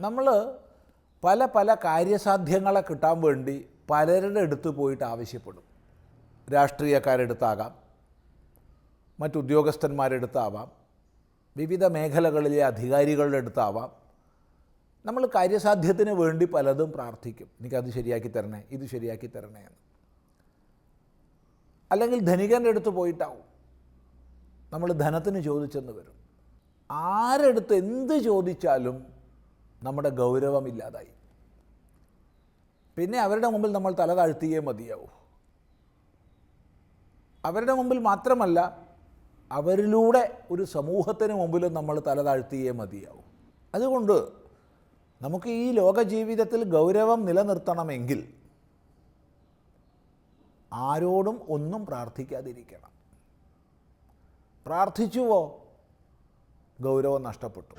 നമ്മൾ പല പല കാര്യസാധ്യങ്ങളെ കിട്ടാൻ വേണ്ടി പലരുടെ അടുത്ത് പോയിട്ട് ആവശ്യപ്പെടും. രാഷ്ട്രീയക്കാരെടുത്താകാം. മറ്റുദ്യോഗസ്ഥന്മാരെടുത്താവാം. വിവിധ മേഖലകളിലെ അധികാരികളുടെ അടുത്താവാം. നമ്മൾ കാര്യസാധ്യത്തിന് വേണ്ടി പലതും പ്രാർത്ഥിക്കും. എനിക്കത് ശരിയാക്കി തരണേ ഇത് ശരിയാക്കി തരണേ എന്ന്. അല്ലെങ്കിൽ ധനികന്റെ അടുത്ത് പോയിട്ടാവും. നമ്മൾ ധനത്തിന് ചോദിച്ചെന്ന് വരും. ആരെടുത്ത് എന്ത് ചോദിച്ചാലും നമ്മുടെ ഗൗരവം ഇല്ലാതായി. പിന്നെ അവരുടെ മുമ്പിൽ നമ്മൾ തല താഴ്ത്തിയേ മതിയാവൂ. അവരുടെ മുമ്പിൽ മാത്രമല്ല അവരിലൂടെ ഒരു സമൂഹത്തിന് മുമ്പിലും നമ്മൾ തല താഴ്ത്തിയേ മതിയാവും. അതുകൊണ്ട് നമുക്ക് ഈ ലോക ജീവിതത്തിൽ ഗൗരവം നിലനിർത്തണമെങ്കിൽ ആരോടും ഒന്നും പ്രാർത്ഥിക്കാതിരിക്കണം. പ്രാർത്ഥിച്ചുവോ? ഗൗരവം നഷ്ടപ്പെട്ടു.